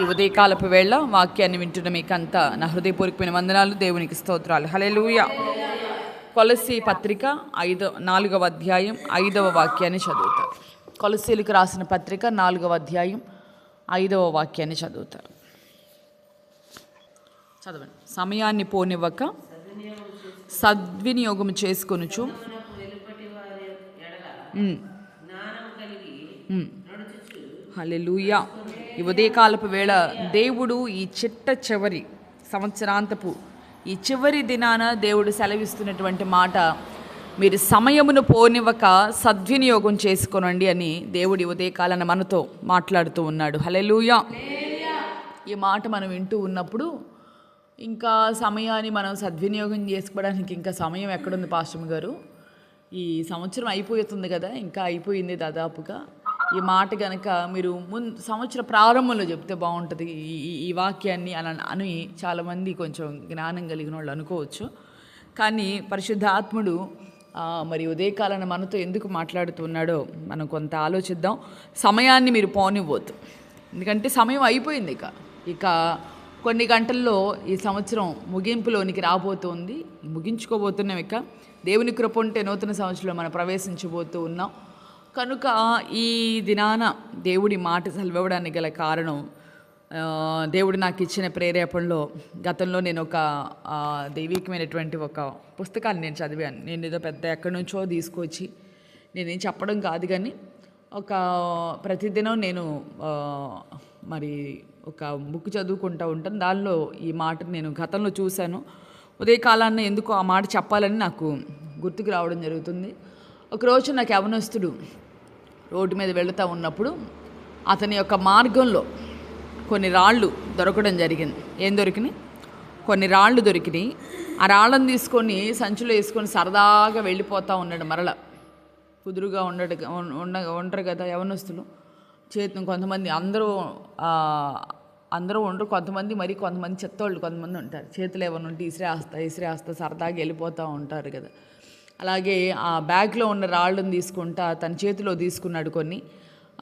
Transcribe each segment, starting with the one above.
ఈ ఉదయకాలపు వేళ వాక్యాన్ని వింటున్న మీకంతా నా హృదయపూర్వకమైన వందనాలు దేవునికి స్తోత్రాలు. హల్లెలూయా. కొలసి పత్రిక ఐదో నాలుగవ అధ్యాయం ఐదవ వాక్యాన్ని చదువుతారు. కొలసీలకు రాసిన పత్రిక నాలుగవ అధ్యాయం ఐదవ వాక్యాన్ని చదువుతారు. చదవండి. సమయాన్ని పోనివ్వక సద్వినియోగం చేసుకొనుచు. ఉమ్. ఈ ఉదయకాలపు వేళ దేవుడు ఈ చిట్ట చివరి సంవత్సరాంతపు ఈ చివరి దినాన దేవుడు సెలవిస్తున్నటువంటి మాట మీరు సమయమును పోనివ్వక సద్వినియోగం చేసుకోనండి అని దేవుడి ఉదయకాలన మనతో మాట్లాడుతూ ఉన్నాడు. హలెలుయా ఈ మాట మనం వింటూ ఉన్నప్పుడు ఇంకా సమయాన్ని మనం సద్వినియోగం చేసుకోవడానికి ఇంకా సమయం ఎక్కడుంది పాశ్రమ గారు? ఈ సంవత్సరం అయిపోతుంది కదా ఇంకా అయిపోయింది దాదాపుగా. ఈ మాట కనుక మీరు ముందు సంవత్సర ప్రారంభంలో చెప్తే బాగుంటుంది. ఈ- ఈ- వాక్యాన్ని అలా అని చాలామంది కొంచెం జ్ఞానం కలిగిన వాళ్ళు అనుకోవచ్చు. కానీ పరిశుద్ధాత్ముడు మరి ఉదయకాలన మనతో ఎందుకు మాట్లాడుతున్నాడో మనం కొంత ఆలోచిద్దాం. సమయాన్ని మీరు పోనివ్వద్దు. ఎందుకంటే సమయం అయిపోయింది ఇక. ఇక కొన్ని గంటల్లో ఈ సంవత్సరం ముగింపులోనికి రాబోతోంది. ముగించుకోబోతున్నాం ఇక. దేవుని కృప ఉంటే నూతన సంవత్సరంలో మనం ప్రవేశించబోతూ ఉన్నాం. కనుక ఈ దినాన దేవుడి మాట సెలవడానికి గల కారణం దేవుడు నాకు ఇచ్చిన ప్రేరేపణలో గతంలో నేను ఒక దైవికమైనటువంటి ఒక పుస్తకాన్ని నేను చదివాను. నేను ఏదో పెద్ద ఎక్కడి నుంచో తీసుకొచ్చి నేనేం చెప్పడం కాదు కానీ ఒక ప్రతిదినం నేను మరి ఒక బుక్ చదువుకుంటూ ఉంటాను దానిలో ఈ మాట నేను గతంలో చూశాను. ఉదయకాలాన్ని ఎందుకు ఆ మాట చెప్పాలని నాకు గుర్తుకు రావడం జరుగుతుంది. ఒకరోజు నాకు యవనస్తుడు రోడ్డు మీద వెళుతూ ఉన్నప్పుడు అతని యొక్క మార్గంలో కొన్ని రాళ్ళు దొరకడం జరిగింది. ఏం దొరికినాయి? కొన్ని రాళ్ళు దొరికినాయి. ఆ రాళ్ళను తీసుకొని సంచిలో వేసుకొని సరదాగా వెళ్ళిపోతూ ఉన్నాడు మరల. కుదురుగా ఉండడు ఉండ ఉండరు కదా యవనస్తులు. చేతి కొంతమంది అందరూ అందరూ ఉండరు. కొంతమంది మరి కొంతమంది చెత్తోళ్ళు కొంతమంది ఉంటారు. చేతులు ఏమైనా ఉంటే ఇసిరేస్తా ఇసిరేస్తా సరదాగా వెళ్ళిపోతూ ఉంటారు కదా. అలాగే ఆ బ్యాగ్లో ఉన్న రాళ్ళను తీసుకుంటా తన చేతిలో తీసుకున్నాడు కొన్ని.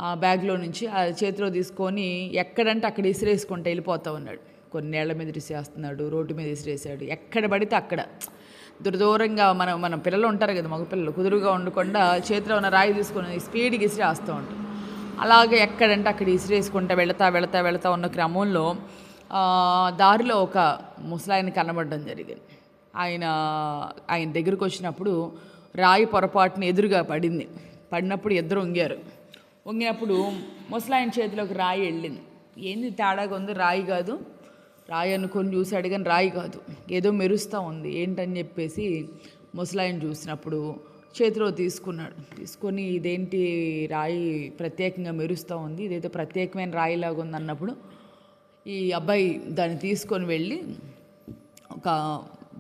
ఆ బ్యాగ్లో నుంచి ఆ చేతిలో తీసుకొని ఎక్కడంటే అక్కడ ఇసిరేసుకుంటూ వెళ్ళిపోతూ ఉన్నాడు. కొన్ని నేళ్ళ మీద ఇసిరేస్తున్నాడు రోడ్డు మీద ఇసిరేసాడు ఎక్కడ పడితే అక్కడ. దురదూరంగా మన మన పిల్లలు ఉంటారు కదా మగపిల్లలు కుదురుగా ఉండకుండా చేతిలో ఉన్న రాయి తీసుకొని స్పీడ్గా ఇసిరేస్తూ ఉంటాం అలాగే ఎక్కడంటే అక్కడ ఇసిరేసుకుంటా వెళతా వెళతా వెళతా ఉన్న క్రమంలో దారిలో ఒక ముసలాయన కనబడడం జరిగింది. ఆయన ఆయన దగ్గరికి వచ్చినప్పుడు రాయి పొరపాటున ఎదురుగా పడింది. పడినప్పుడు ఇద్దరు వంగారు. వంగినప్పుడు ముసలాయన చేతిలోకి రాయి వెళ్ళింది. ఏంది తేడాగా ఉంది? రాయి కాదు. రాయి అనుకొని చూశాడు కానీ రాయి కాదు. ఏదో మెరుస్తూ ఉంది. ఏంటని చెప్పేసి ముసలాయన చూసినప్పుడు చేతిలో తీసుకున్నాడు. తీసుకొని ఇదేంటి రాయి ప్రత్యేకంగా మెరుస్తూ ఉంది? ఇదైతే ప్రత్యేకమైన రాయిలాగా ఉంది అన్నప్పుడు ఈ అబ్బాయి దాన్ని తీసుకొని వెళ్ళి ఒక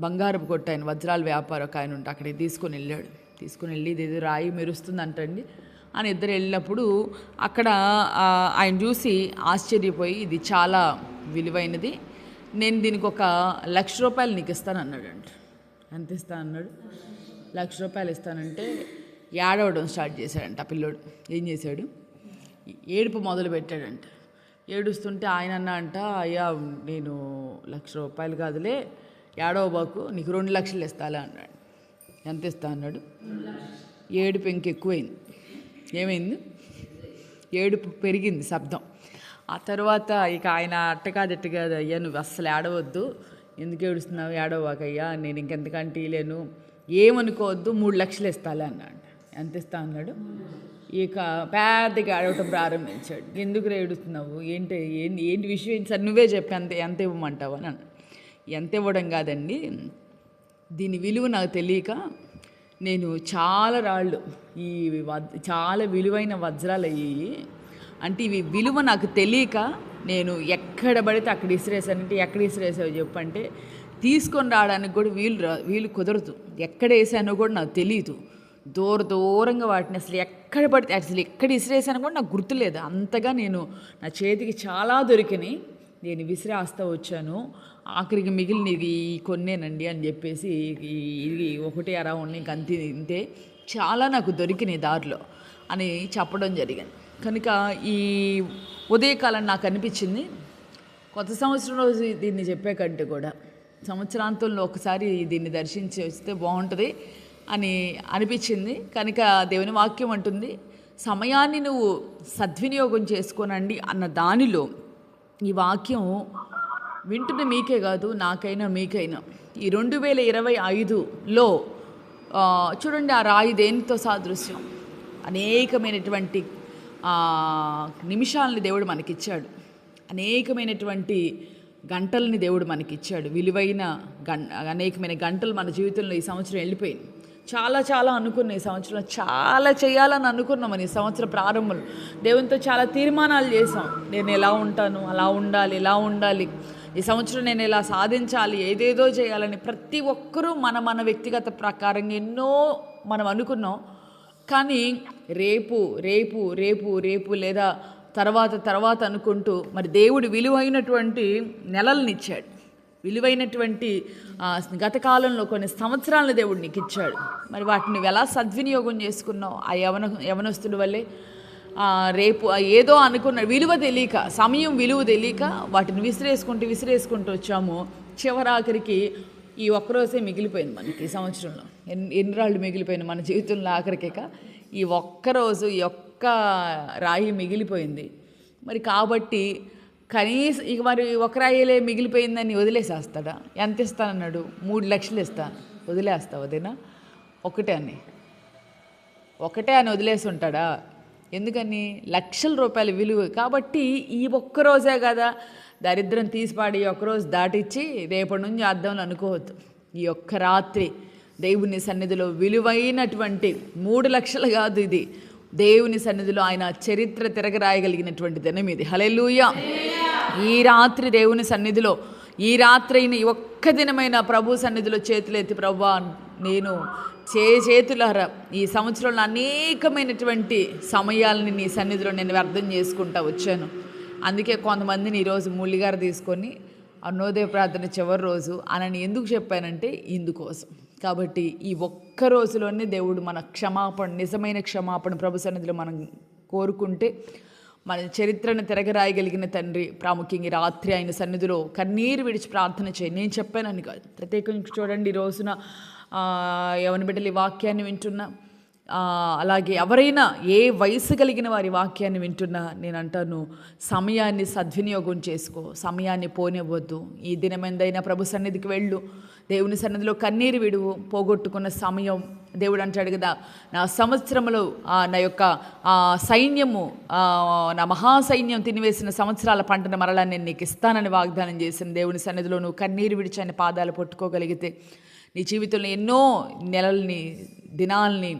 బంగారపు కొట్టు ఆయన వజ్రాల వ్యాపారం ఒక ఆయన ఉంటే అక్కడికి తీసుకొని వెళ్ళాడు. తీసుకుని వెళ్ళి ఇది ఏదో రాయి మెరుస్తుంది అంటండి అని ఇద్దరు వెళ్ళినప్పుడు అక్కడ ఆయన చూసి ఆశ్చర్యపోయి ఇది చాలా విలువైనది నేను దీనికి ఒక లక్ష రూపాయలు నీకు ఇస్తాను అన్నాడు అంట ఎంత ఇస్తాను అన్నాడు? లక్ష రూపాయలు ఇస్తానంటే ఏడవడం స్టార్ట్ చేశాడంట ఆ పిల్లోడు. ఏం చేశాడు? ఏడుపు మొదలు పెట్టాడంట. ఏడుస్తుంటే ఆయన అన్న అంట అయ్యా నేను లక్ష రూపాయలు కాదులే ఏడవ బాకు నీకు రెండు లక్షలు ఇస్తాలే అన్నాడు. ఎంత ఇస్తా అన్నాడు? ఏడుపు ఇంకెక్కువైంది ఏమైంది? ఏడుపు పెరిగింది శబ్దం. ఆ తర్వాత ఇక ఆయన అట్ట కాదు ఇట్ట కాదు అయ్యా నువ్వు అస్సలు ఏడవద్దు. ఎందుకు ఏడుస్తున్నావు? ఏడవకయ్యా నేను ఇంకెంతకంటే లేను ఏమనుకోవద్దు మూడు లక్షలు ఇస్తాలే అన్నాడు. ఎంత ఇస్తా అన్నాడు? ఇక పెద్దగా ఏడవటం ప్రారంభించాడు. ఎందుకు ఏడుస్తున్నావు? ఏంటి ఏంటి ఏంటి విషయం ఏంటి సార్? నువ్వే చెప్పి అంత ఎంత ఇవ్వమంటావు? అని అన్నాడు. ఎంత ఇవ్వడం కాదండి. దీని విలువ నాకు తెలియక నేను చాలా రాళ్ళు ఈ చాలా విలువైన వజ్రాలు అయ్యి అంటే ఇవి విలువ నాకు తెలియక నేను ఎక్కడ పడితే అక్కడ ఇసిరేసానంటే ఎక్కడ ఇసిరేసావు చెప్పంటే తీసుకొని రావడానికి కూడా వీలు వీలు కుదరదు. ఎక్కడ వేసానో కూడా నాకు తెలియదు దూర దూరంగా వాటిని అసలు ఎక్కడ పడితే అసలు ఎక్కడ ఇసిరేసానో కూడా నాకు గుర్తులేదు. అంతగా నేను నా చేతికి చాలా దొరికినాయి. నేను విసిరాస్తా వచ్చాను. ఆఖరికి మిగిలిన ఇది ఈ కొన్నేనండి అని చెప్పేసి ఇది ఒకటి అరా ఉన్నాయి ఇంక అంతే ఇంతే చాలా నాకు దొరికినాయి దారిలో అని చెప్పడం జరిగింది. కనుక ఈ ఉదయకాలం నాకు అనిపించింది. కొత్త సంవత్సరం రోజు దీన్ని చెప్పే కంటే కూడా సంవత్సరాంతంలో ఒకసారి దీన్ని దర్శించి వస్తే బాగుంటుంది అని అనిపించింది. కనుక దేవుని వాక్యం అంటుంది సమయాన్ని నువ్వు సద్వినియోగం చేసుకోనండి అన్న దానిలో ఈ వాక్యం వింటున్న మీకే కాదు నాకైనా మీకైనా. ఈ రెండు వేల ఇరవై ఐదులో చూడండి ఆ రాయి దేనితో సాదృశ్యం? అనేకమైనటువంటి నిమిషాలని దేవుడు మనకిచ్చాడు. అనేకమైనటువంటి గంటల్ని దేవుడు మనకిచ్చాడు. విలువైన గం అనేకమైన గంటలు మన జీవితంలో ఈ సంవత్సరం వెళ్ళిపోయింది. చాలా చాలా అనుకున్నాయి ఈ సంవత్సరం. చాలా చేయాలని అనుకున్నాం ఈ సంవత్సరం ప్రారంభంలో. దేవునితో చాలా తీర్మానాలు చేసాం నేను ఎలా ఉంటాను అలా ఉండాలి ఇలా ఉండాలి. ఈ సంవత్సరం నేను ఇలా సాధించాలి ఏదేదో చేయాలని ప్రతి ఒక్కరూ మన మన వ్యక్తిగత ప్రకారంగా ఎన్నో మనం అనుకున్నాం. కానీ రేపు రేపు రేపు రేపు లేదా తర్వాత తర్వాత అనుకుంటూ మరి దేవుడు విలువైనటువంటి నెలల్నిచ్చాడు విలువైనటువంటి గతకాలంలో గత కాలంలో కొన్ని సంవత్సరాలను దేవుడు నీకు ఇచ్చాడు మరి వాటిని ఎలా సద్వినియోగం చేసుకున్నావు? ఆ యవన యవనస్తుల వల్లే? రేపు ఏదో అనుకున్న విలువ తెలియక సమయం విలువ తెలియక వాటిని విసిరేసుకుంటూ విసిరేసుకుంటూ వచ్చాము. చివరాఖరికి ఈ ఒక్కరోజే మిగిలిపోయింది మనకి ఈ సంవత్సరంలో. ఎన్ని ఎన్ని రాళ్ళు మిగిలిపోయింది మన జీవితంలో ఆఖరికేక? ఈ ఒక్కరోజు ఈ ఒక్క రాయి మిగిలిపోయింది. మరి కాబట్టి కనీసం ఇక మరి ఒక రాయిలే మిగిలిపోయిందని వదిలేసేస్తాడా? ఎంత ఇస్తానన్నాడు మూడు లక్షలు ఇస్తాను వదిలేస్తావు అదేనా ఒకటే అని. ఒకటే అని వదిలేసి ఉంటాడా? ఎందుకని? లక్షల రూపాయల విలువ. కాబట్టి ఈ ఒక్క రోజే కదా దరిద్రం తీసిపాడి ఈ ఒక్కరోజు దాటిచ్చి రేపటి నుంచి అర్థంలో అనుకోవద్దు. ఈ ఒక్క రాత్రి దేవుని సన్నిధిలో విలువైనటువంటి మూడు లక్షలు కాదు ఇది. దేవుని సన్నిధిలో ఆయన చరిత్ర తిరగరాయగలిగినటువంటి దినం ఇది. హలెలుయా ఈ రాత్రి దేవుని సన్నిధిలో ఈ రాత్రి ఈ ఒక్క దినమైన ప్రభు సన్నిధిలో చేతులెత్తి ప్రభా నేను చే చేతులారా ఈ సంవత్సరంలో అనేకమైనటువంటి సమయాలని నీ సన్నిధిలో నేను వ్యర్థం చేసుకుంటా వచ్చాను. అందుకే కొంతమందిని ఈరోజు మూలిగారు తీసుకొని అన్నోదయ ప్రార్థన చివరి రోజు అనని ఎందుకు చెప్పానంటే ఇందుకోసం. కాబట్టి ఈ ఒక్క రోజులోనే దేవుడు మన క్షమాపణ నిజమైన క్షమాపణ ప్రభు సన్నిధిలో మనం కోరుకుంటే మన చరిత్రను తిరగరాయగలిగిన తండ్రి ప్రాముఖ్యంగా ఈ రాత్రి ఆయన సన్నిధిలో కన్నీరు విడిచి ప్రార్థన చేయి. నేను చెప్పానని కాదు. ప్రత్యేకంగా చూడండి ఈ రోజున ఆ, యవన బిడ్డలు ఈ వాక్యాన్ని వింటున్నా అలాగే ఎవరైనా ఏ వయసు కలిగిన వారి వాక్యాన్ని వింటున్నా నేను అంటాను సమయాన్ని సద్వినియోగం చేసుకో సమయాన్ని పోనివ్వద్దు. ఈ దినమెందైనా ప్రభు సన్నిధికి వెళ్ళు. దేవుని సన్నిధిలో కన్నీరు విడువు పోగొట్టుకున్న సమయం దేవుడు అంటాడు కదా నా సంవత్సరములో నా యొక్క సైన్యము నా మహాసైన్యం తినివేసిన సంవత్సరాల పంటను మరలా నేను నీకు ఇస్తానని వాగ్దానం చేసిన దేవుని సన్నిధిలో నువ్వు కన్నీరు విడిచి ఆయన పాదాలు పట్టుకోగలిగితే నీ జీవితంలో ఎన్నో నెలల్ని దినాల్ని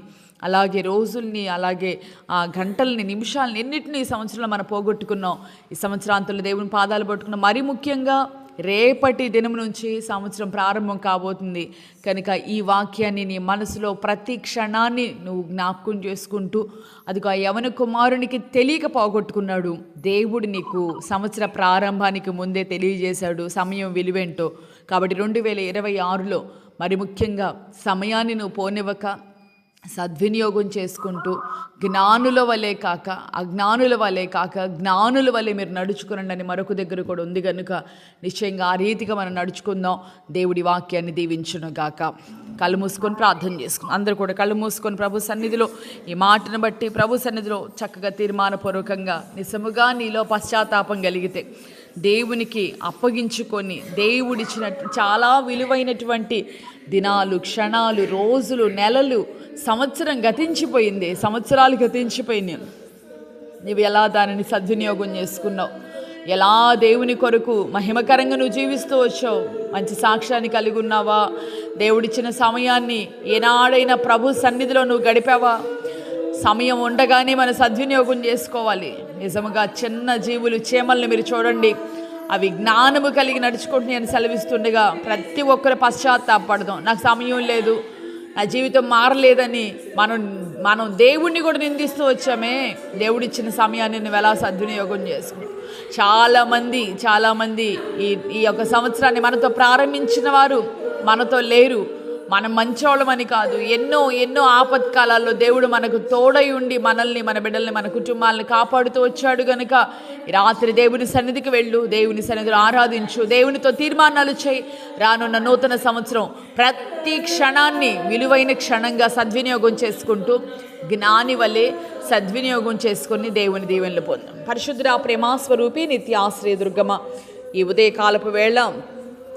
అలాగే రోజుల్ని అలాగే ఆ గంటల్ని నిమిషాలని ఎన్నిటిని ఈ సంవత్సరంలో మనం పోగొట్టుకున్నాం? ఈ సంవత్సరాంతంలో దేవుని పాదాలు పట్టుకున్నాం. మరి ముఖ్యంగా రేపటి దినం నుంచి సంవత్సరం ప్రారంభం కాబోతుంది. కనుక ఈ వాక్యాన్ని నీ మనసులో ప్రతి క్షణాన్ని నువ్వు జ్ఞాపకం చేసుకుంటూ అదిగో ఆ యవన కుమారునికి తెలియక పోగొట్టుకున్నాడు. దేవుడు నీకు సంవత్సర ప్రారంభానికి ముందే తెలియజేశాడు. సమయం విలువేంటో. కాబట్టి రెండు వేల ఇరవై ఆరులో మరి ముఖ్యంగా సమయాన్ని నువ్వు పోనివ్వక సద్వినియోగం చేసుకుంటూ జ్ఞానుల వలె కాక అజ్ఞానుల వలె కాక జ్ఞానుల వలె మీరు నడుచుకునండి అని మరొక దగ్గర కూడా ఉంది కనుక నిశ్చయంగా ఆ రీతిగా మనం నడుచుకుందాం. దేవుడి వాక్యాన్ని దీవించును గాక. కళ్ళు మూసుకొని ప్రార్థన చేసుకున్నాం అందరూ కూడా కళ్ళు మూసుకొని ప్రభు సన్నిధిలో ఈ మాటను బట్టి ప్రభు సన్నిధిలో చక్కగా తీర్మానపూర్వకంగా నిజముగా నీలో పశ్చాత్తాపం కలిగితే దేవునికి అప్పగించుకొని దేవుడిచ్చిన చాలా విలువైనటువంటి దినాలు క్షణాలు రోజులు నెలలు సంవత్సరం గతించిపోయింది సంవత్సరాలు గతించిపోయినాయి. నువ్వు ఎలా దానిని సద్వినియోగం చేసుకున్నావు? ఎలా దేవుని కొరకు మహిమకరంగా నువ్వు జీవిస్తూ వచ్చావు? మంచి సాక్ష్యాన్ని కలిగి ఉన్నావా? దేవుడిచ్చిన సమయాన్ని ఏనాడైనా ప్రభు సన్నిధిలో నువ్వు గడిపావా? సమయం ఉండగానే మనం సద్వినియోగం చేసుకోవాలి. నిజముగా చిన్న జీవులు చీమల్ని మీరు చూడండి. అవి జ్ఞానము కలిగి నడుచుకుంటూ నేను సెలవిస్తుండగా ప్రతి ఒక్కరు పశ్చాత్తాపడదాం. నాకు సమయం లేదు. నా జీవితం మారలేదని మనం మనం దేవుణ్ణి కూడా నిందిస్తూ వచ్చామే. దేవుడిచ్చిన సమయాన్ని నువ్వు ఎలా సద్వినియోగం చేసుకున్నావు చాలామంది చాలామంది ఈ ఈ యొక్క సంవత్సరాన్ని మనతో ప్రారంభించిన వారు మనతో లేరు. మనం మంచోళ్ళమని కాదు. ఎన్నో ఎన్నో ఆపత్కాలాల్లో దేవుడు మనకు తోడై ఉండి మనల్ని మన బిడ్డల్ని మన కుటుంబాలను కాపాడుతూ వచ్చాడు గనుక రాత్రి దేవుని సన్నిధికి వెళ్ళు దేవుని సన్నిధిలో ఆరాధించు దేవునితో తీర్మానాలు చేయి. రానున్న నూతన సంవత్సరం ప్రతి క్షణాన్ని విలువైన క్షణంగా సద్వినియోగం చేసుకుంటూ జ్ఞాని వలె సద్వినియోగం చేసుకుని దేవుని దీవెనలు పొందాం. పరిశుద్ధ ప్రేమాస్వరూపి నిత్యాశ్రయ దుర్గమ ఈ ఉదయకాలపు వేళ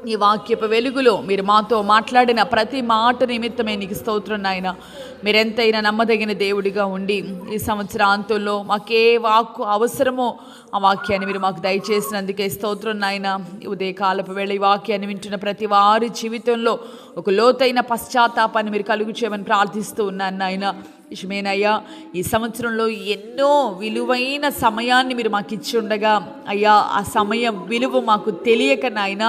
ఈ వాక్యపు వెలుగులో మీరు మాతో మాట్లాడిన ప్రతి మాట నిమిత్తమే నీకు స్తోత్రం నాయన. మీరెంతైనా నమ్మదగిన దేవుడిగా ఉండి ఈ సంవత్సరాంతంలో మాకే వాక్కు అవసరమో ఆ వాక్యాన్ని మీరు మాకు దయచేసినందుకే స్తోత్రం నాయన. ఉదయ ఉదయకాలపు వేళ ఈ వాక్యాన్ని వింటున్న ప్రతి వారి జీవితంలో ఒక లోతైన పశ్చాత్తాపాన్ని మీరు కలుగు చేయమని ప్రార్థిస్తూ ఉన్నాను నాయన. ఇషమేనయ్యా ఈ సంవత్సరంలో ఎన్నో విలువైన సమయాన్ని మీరు మాకు ఇచ్చి ఉండగా అయ్యా ఆ సమయం విలువ మాకు తెలియక నాయన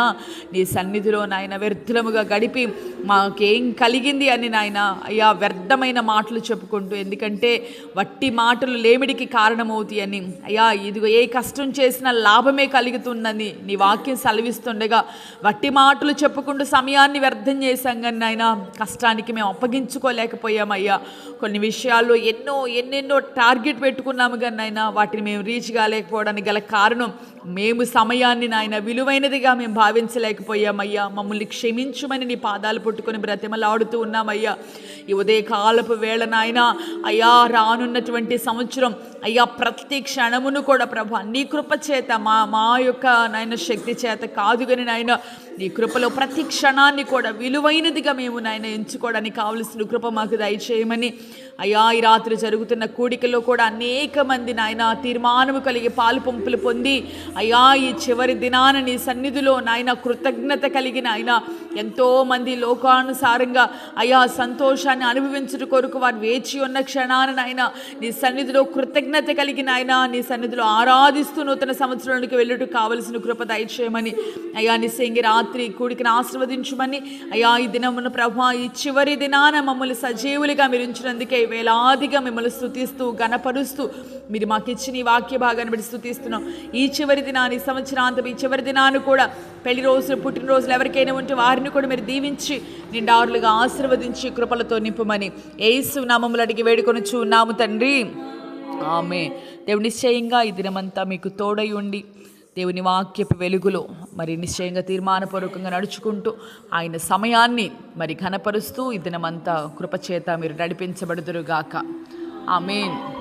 నీ సన్నిధిలో నాయన వ్యర్థులముగా గడిపి మాకేం కలిగింది అని నాయన అయ్యా వ్యర్థమైన మాటలు చెప్పుకుంటూ ఎందుకంటే వట్టి మాటలు లేమిడికి కారణమవుతాయి అని. అయ్యా ఇదిగో ఏ కష్టం చేసినా లాభమే కలుగుతుందని నీ వాక్యం సెలవిస్తుండగా వట్టి మాటలు చెప్పుకుంటూ సమయాన్ని వ్యర్థం చేశాం కానీ నాయన కష్టానికి మేము అప్పగించుకోలేకపోయామయ్యా. కొన్ని విషయాల్లో ఎన్నో ఎన్నెన్నో టార్గెట్ పెట్టుకున్నాము కానీ నాయన వాటిని మేము రీచ్ కాలేకపోవడానికి గల కారణం మేము సమయాన్ని నాయన విలువైనదిగా మేము భావించలేకపోయామయ్యా మమ్మల్ని క్షమించుమని నీ పాదాలు పుట్టుకొని బ్రతిమలాడుతూ ఉన్నామయ్యా ఈ ఉదయకాలపు వేళ నాయన అయ్యా రానున్నటువంటి సంవత్సరం అయ్యా ప్రతి క్షణమును కూడా ప్రభా నీ కృప చేత మా మా యొక్క నాయన శక్తి చేత కాదు కానీ నాయన నీ కృపలో ప్రతి క్షణాన్ని కూడా విలువైనదిగా మేము నాయన ఎంచుకోవడానికి కావలసిన కృప మాకు దయచేయమని అయ్యా ఈ రాత్రి జరుగుతున్న కూడికలో కూడా అనేక మంది నాయన తీర్మానము కలిగి పాలు పంపులు పొంది అయ్యా ఈ చివరి దినాన నీ సన్నిధిలో నాయన కృతజ్ఞత కలిగిన ఆయన ఎంతోమంది లోకానుసారంగా అయ్యా సంతోషాన్ని అనుభవించుట కొరకు వారు వేచి ఉన్న క్షణాన నాయన నీ సన్నిధిలో కృతజ్ఞ కృతజ్ఞత కలిగిన ఆయన నీ సన్నిధిలో ఆరాధిస్తూ నూతన సంవత్సరానికి వెళ్ళుటకు కావలసిన కృప దయచేయమని. అయ్యా నిస్సంగి రాత్రి కూడికిని ఆశీర్వదించమని. అయ్యా ఈ దినమున ప్రభా ఈ చివరి దినాన మమ్మల్ని సజీవులుగా మీరు ఉంచినందుకే వేలాదిగా మిమ్మల్ని స్థుతిస్తూ గణపరుస్తూ మీరు మాకు ఇచ్చిన ఈ వాక్య భాగాన్ని బట్టి స్థుతిస్తున్నాం ఈ చివరి దినాన్ని సంవత్సరాంతం ఈ చివరి దినాన్ని కూడా పెళ్ళి రోజులు పుట్టినరోజులు ఎవరికైనా ఉంటే వారిని కూడా మీరు దీవించి నిండారులుగా ఆశీర్వదించి కృపలతో నింపుమని. ఏసు నామములు అడిగి వేడుకొని చూన్నాము తండ్రి. ఆమె దేవుని నిశ్చయంగా ఈ దినమంతా మీకు తోడై ఉండి దేవుని వాక్యపు వెలుగులో మరి నిశ్చయంగా తీర్మానపూర్వకంగా నడుచుకుంటూ ఆయన సమయాన్ని మరి ఘనపరుస్తూ ఈ దినమంతా కృపచేత మీరు నడిపించబడుదురుగాక. ఆమెన్.